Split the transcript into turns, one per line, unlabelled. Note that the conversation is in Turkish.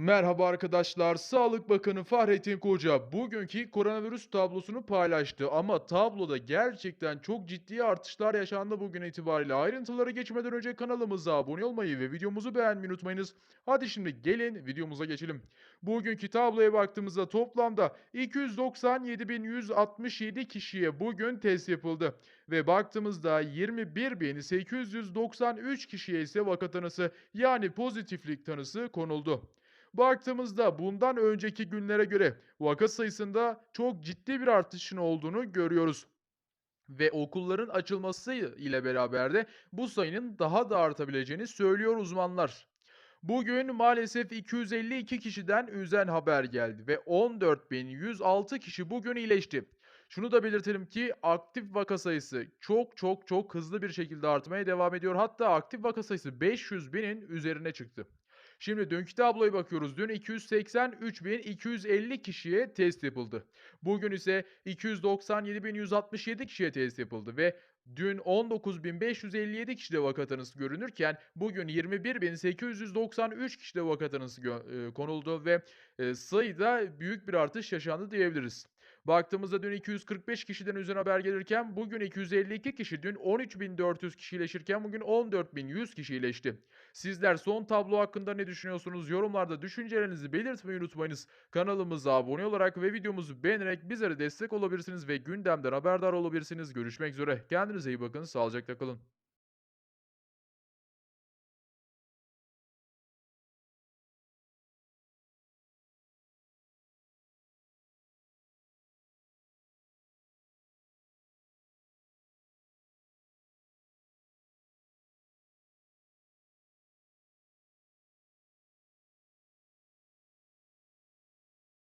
Merhaba arkadaşlar. Sağlık Bakanı Fahrettin Koca bugünkü koronavirüs tablosunu paylaştı ama tabloda gerçekten çok ciddi artışlar yaşandı bugün itibariyle. Ayrıntılara geçmeden önce kanalımıza abone olmayı ve videomuzu beğenmeyi unutmayınız. Hadi şimdi gelin videomuza geçelim. Bugünkü tabloya baktığımızda toplamda 297.167 kişiye bugün test yapıldı ve baktığımızda 21.893 kişiye ise vaka tanısı yani pozitiflik tanısı konuldu. Baktığımızda bundan önceki günlere göre vaka sayısında çok ciddi bir artışın olduğunu görüyoruz. Ve okulların açılması ile beraber de bu sayının daha da artabileceğini söylüyor uzmanlar. Bugün maalesef 252 kişiden üzen haber geldi ve 14.106 kişi bugün iyileşti. Şunu da belirtelim ki aktif vaka sayısı çok çok çok hızlı bir şekilde artmaya devam ediyor. Hatta aktif vaka sayısı 500 binin üzerine çıktı. Şimdi dünkü tabloya bakıyoruz. Dün 283.250 kişiye test yapıldı. Bugün ise 297.167 kişiye test yapıldı ve dün 19.557 kişide vaka tanısı görünürken bugün 21.893 kişide vaka tanısı konuldu ve e, sayıda büyük bir artış yaşandı diyebiliriz. Baktığımızda dün 245 kişiden üzerine haber gelirken bugün 252 kişi, dün 13.400 kişi iyileşirken bugün 14.100 kişi iyileşti. Sizler son tablo hakkında ne düşünüyorsunuz? Yorumlarda düşüncelerinizi belirtmeyi unutmayınız. Kanalımıza abone olarak ve videomuzu beğenerek bizlere destek olabilirsiniz ve gündemden haberdar olabilirsiniz. Görüşmek üzere. Kendinize iyi bakın. Sağlıcakla kalın.